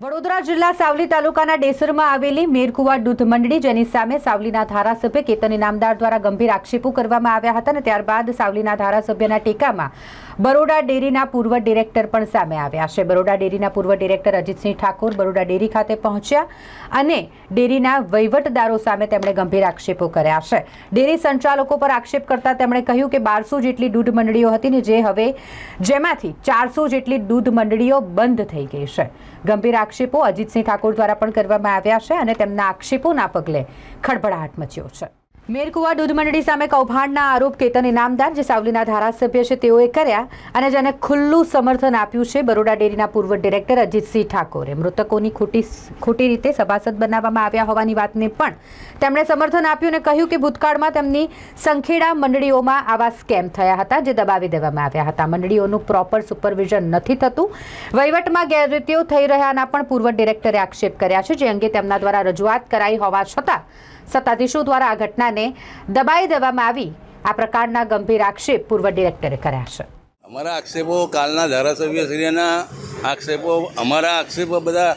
વડોદરા જિલ્લા સાવલી તાલુકાના ડેસરમાં આવેલી મેરકુવા દૂધ મંડળી, જેની સામે સાવલીના ધારાસભ્ય કેતન ઇનામદાર દ્વારા ગંભીર આક્ષેપો કરવામાં આવ્યા હતા અને ત્યારબાદ સાવલીના ધારાસભ્યના ટેકામાં બરોડા ડેરીના પૂર્વ ડિરેક્ટર પણ સામે આવ્યા છે. બરોડા ડેરીના પૂર્વ ડિરેક્ટર અજીતસિંહ ઠાકોર બરોડા ડેરી ખાતે પહોંચ્યા અને ડેરીના વહીવટદારો સામે તેમણે ગંભીર આક્ષેપો કર્યા છે. ડેરી સંચાલકો પર આક્ષેપ કરતા તેમણે કહ્યું કે બારસો જેટલી દૂધ મંડળીઓ હતી ને જે હવે જેમાંથી ચારસો જેટલી દૂધ મંડળીઓ બંધ થઈ ગઈ છે. ગંભીર આક્ષેપો અજીતસિંહ ઠાકોર દ્વારા પણ કરવામાં આવ્યા છે અને તેમના આક્ષેપોના પગલે ખળભળાટ મચ્યો છે. મેરકુવા દૂધ મંડળી સામે કૌભાંડના આરોપ કેતન ઇનામદાર, જે સાવલીના ધારાસભ્ય છે, તેઓએ કર્યા અને જેને ખુલ્લું સમર્થન આપ્યું છે, બરોડા ડેરીના પૂર્વ ડિરેક્ટર અજીતસિંહ ઠાકોરે. મૃતકોની ખોટી ખોટી રીતે સભાસદ બનાવવામાં આવ્યા હોવાની વાતને પણ તેમણે સમર્થન આપ્યું અને કહ્યું કે ભૂતકાળમાં તેમની સંખેડા મંડળીઓમાં આવા સ્કેમ થયા હતા, જે દબાવી દેવામાં આવ્યા હતા. મંડળીઓનું પ્રોપર સુપરવિઝન નથી થતું. વહીવટમાં ગેરરીતિઓ થઈ રહ્યાના પણ પૂર્વ ડિરેક્ટરે આક્ષેપ કર્યા છે, જે અંગે તેમના દ્વારા રજૂઆત કરાઈ હોવા છતાં સત્તાધીશો દ્વારા આ ઘટનાને દબાઈ દેવામાં આવી. આ પ્રકારના ગંભીર આક્ષેપ પૂર્વ ડિરેક્ટરે કર્યા છે. અમારા આક્ષેપો કાલના ધારાસભ્યશ્રીના આક્ષેપો, અમારા આક્ષેપો બધા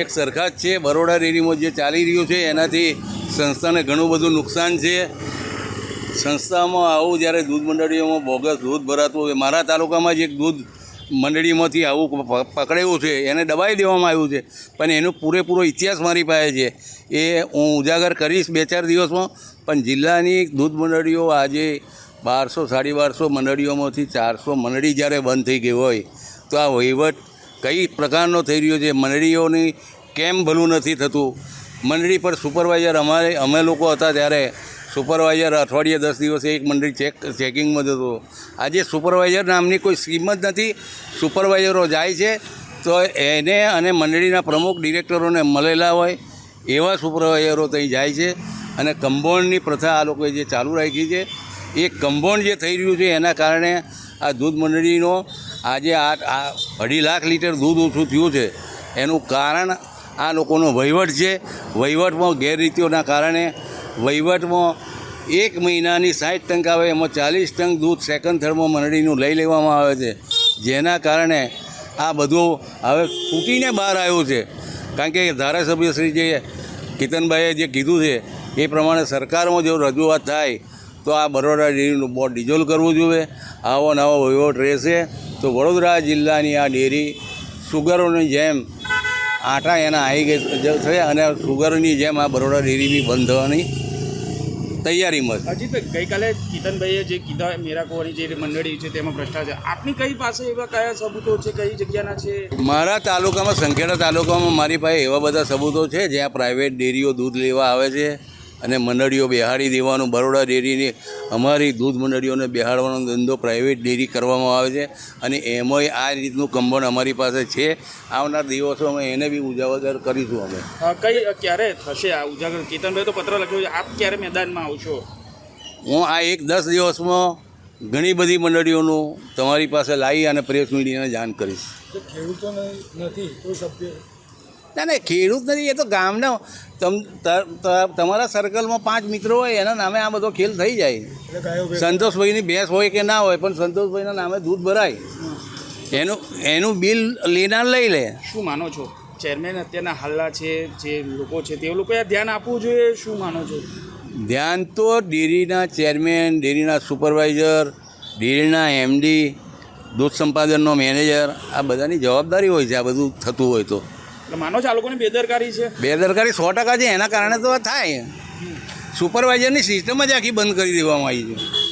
એક સરખા જ છે. બરોડા ડેરીમાં જે ચાલી રહ્યું છે, એનાથી સંસ્થાને ઘણું બધું નુકસાન છે. સંસ્થામાં આવું જ્યારે દૂધ મંડળીઓમાં બોગસ દૂધ ભરાતું હોય, મારા તાલુકામાં જ એક દૂધ મંડળીમાંથી આવું પકડેવું છે, એને દબાઈ દેવામાં આવ્યું છે. પણ એનો પૂરેપૂરો ઇતિહાસ મારી પાસે છે. એ હું ઉજાગર કરીશ બે ચાર દિવસમાં. પણ જિલ્લાની દૂધ મંડળીઓ આજે બારસો, સાડી બારસો મંડળીઓમાંથી ચારસો મંડળી જ્યારે બંધ થઈ ગઈ હોય, તો આ વહીવટ કઈ પ્રકારનો થઈ રહ્યો છે? મંડળીઓની કેમ ભલું નથી થતું? મંડળી પર સુપરવાઇઝર અમારે, અમે લોકો હતા ત્યારે સુપરવાઇઝર અઠવાડિયે દસ દિવસે એક મંડળી ચેક ચેકિંગમાં જતો. આજે સુપરવાઇઝર નામની કોઈ સ્કીમ જ નથી. સુપરવાઇઝરો જાય છે, તો એને અને મંડળીના પ્રમુખ ડિરેક્ટરોને મળેલા હોય એવા સુપરવાઇઝરો ત્યાં જાય છે. અને કમ્પાઉન્ડની પ્રથા આ લોકોએ જે ચાલુ રાખી છે, એ કમ્પાઉન્ડ જે થઈ રહ્યું છે, એના કારણે આ દૂધ મંડળીનો આજે આ અઢી લાખ લીટર દૂધ ઓછું થયું છે. એનું કારણ આ લોકોનો વહીવટ છે. વહીવટમાં ગેરરીતિઓના કારણે વહીવટમાં એક મહિનાની સાઠ ટંક આવે, એમાં ચાલીસ ટંક દૂધ સેકન્ડ થર્ડમાં મંડળીનું લઈ લેવામાં આવે છે. જેના કારણે આ બધું હવે ફૂટીને બહાર આવ્યું છે. કારણ કે ધારાસભ્ય શ્રી જે કિતનભાઈએ જે કીધું છે, એ પ્રમાણે સરકારમાં જો રજૂઆત થાય, તો આ બરોડા ડેરીનું બોર્ડ ડિઝોલ્વ કરવું જોઈએ. આવો નવો વહીવટ રહેશે. તો વડોદરા જિલ્લાની આ ડેરી સુગરોની જેમ આટા એના આવી ગઈ છે અને સુગરની જેમ આ બરોડા ડેરી બી બંધ થવાની તૈયારીમાં અજીતભાઈ ગઈકાલે કિતનભાઈએ જે કીધા મેરાકોવાની જે મંડળી છે તેમાં ભ્રષ્ટાચાર આપની કઈ પાસે એવા કયા સબૂતો છે? કઈ જગ્યાના છે? મારા તાલુકામાં સંખેડા તાલુકામાં મારી પાસે એવા બધા સબૂતો છે જ્યાં પ્રાઇવેટ ડેરીઓ દૂધ લેવા આવે છે. અને મંડળીઓ બેહાડી દેવાનું. બરોડા ડેરીની અમારી દૂધ મંડળીઓને બેહાડવાનો ધંધો પ્રાઇવેટ ડેરી કરવામાં આવે છે અને એમાંય આ રીતનું કંબણ અમારી પાસે છે. આવનાર દિવસોમાં એને બી ઉજાગર કરીશું અમે. કઈ ક્યારે થશે આ ઉજાગર? કેતનભાઈ તો પત્ર લખ્યો છે. આપ ક્યારે મેદાનમાં આવશો હું આ એક દસ દિવસમાં ઘણી બધી મંડળીઓનું તમારી પાસે લાવી અને પ્રેસ મીડિયાને જાણ કરીશ. ના ના ખેડૂત નથી એ તો ગામના. તમ તમારા સર્કલમાં પાંચ મિત્રો હોય એના નામે આ બધો ખેલ થઈ જાય. સંતોષભાઈની ભેંસ હોય કે ના હોય પણ સંતોષભાઈના નામે દૂધ ભરાય. એનું એનું બિલ લેનાર લઈ લે. શું માનો છો? ચેરમેન અત્યારના હાલના છે જે લોકો છે તે લોકોએ આ ધ્યાન આપવું જોઈએ શું માનો છો? ધ્યાન તો ડેરીના ચેરમેન ડેરીના સુપરવાઇઝર ડેરીના એમડી દૂધ સંપાદનનો મેનેજર આ બધાની જવાબદારી હોય છે આ બધું થતું હોય તો. માનો છો આ લોકોની બેદરકારી છે? બેદરકારી સો ટકા છે. એના કારણે તો થાય. સુપરવાઇઝરની સિસ્ટમ જ આખી બંધ કરી દેવામાં આવી છે.